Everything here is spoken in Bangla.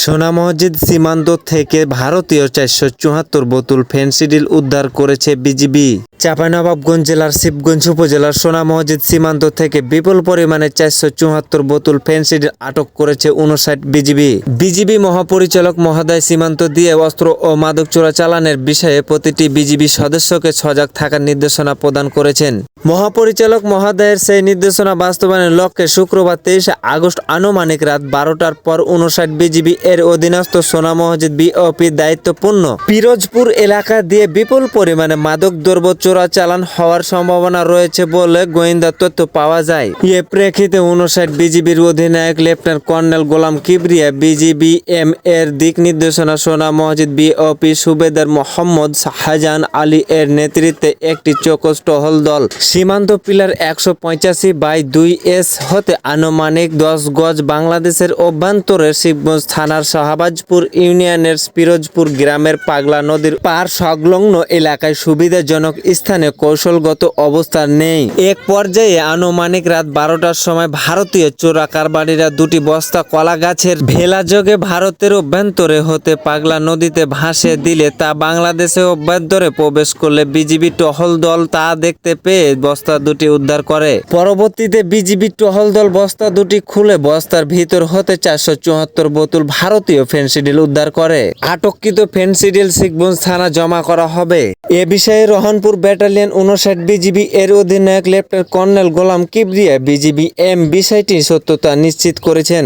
সোনা মসজিদ সীমান্ত থেকে ভারতীয় চারশো চুয়াত্তর বোতল ফেন্সিডিল উদ্ধার করেছে বিজিবি। চাঁপাইনবাবগঞ্জ জেলার শিবগঞ্জ উপজেলার সোনা মসজিদ সীমান্ত থেকে বিপুল পরিমাণে চারশো চুয়াত্তর বোতল ফেন্সিডিল আটক করেছে উনষাট বিজিবি। বিজিবি মহাপরিচালক মহোদয় সীমান্ত দিয়ে অস্ত্র ও মাদক চোরাচালানের বিষয়ে প্রতিটি বিজিবি সদস্যকে সজাগ থাকার নির্দেশনা প্রদান করেছেন। মহাপরিচালক মহোদয়ের সেই নির্দেশনা বাস্তবায়নের লক্ষ্যে শুক্রবার তেইশে আগস্ট আনুমানিক রাত বারোটার পর উনষাট বিজিবি এর অধীনস্থ সোনা মসজিদ বিওপি দায়িত্বপূর্ণ। পিরোজপুর এলাকা দিয়ে বিপুল পরিমাণে মাদক দ্রব্য চোরাচালান হওয়ার সম্ভাবনা রয়েছে বলে গোয়েন্দা তথ্য পাওয়া যায়। এ প্রেক্ষিতে উনষাট বিজিবির অধিনায়ক lieutenant colonel Golam Kibria, BGB M এর দিক নির্দেশনা সোনা মসজিদ বিওপি সুবেদার মোহাম্মদ শাহজাহান আলী এর নেতৃত্বে একটি চৌকস টহল দল সীমান্ত পিলার একশো পঁচাশি বাই দুই এস হতে আনুমানিক দশ গজ বাংলাদেশের অভ্যন্তরের শিবগঞ্জ থানার শাহবাজপুর ইউনিয়নের পিরোজপুর গ্রামের পাগলা নদীর পার সংলগ্ন এলাকায় সুবিধাজনক স্থানে কৌশলগত অবস্থান নেই। এক পর্যায়ে আনুমানিক রাত বারোটার সময় ভারতীয় চোরা কারবারিরা দুটি বস্তা কলা গাছের ভেলাযোগে ভারতের অভ্যন্তরে হতে পাগলা নদীতে ভাসে দিলে তা বাংলাদেশে অভ্যন্তরে প্রবেশ করলে বিজিবি টহল দল তা দেখতে পেয়ে বস্তা দুটি উদ্ধার করে। পরবর্তীতে বিজিবি টহল দল বস্তা দুটি খুলে বস্তার ভিতর হতে চারশো চুয়াত্তর বোতল ভারতীয় ফেন্সিডিল উদ্ধার করে। আটককৃত ফেন্সিডিল শিখগঞ্জ থানা জমা করা হবে। এ বিষয়ে রহনপুর ব্যাটালিয়ন উনষাট বিজিবি এর অধিনায়ক lieutenant colonel Golam Kibria BGB M বিষয়টি সত্যতা নিশ্চিত করেছেন।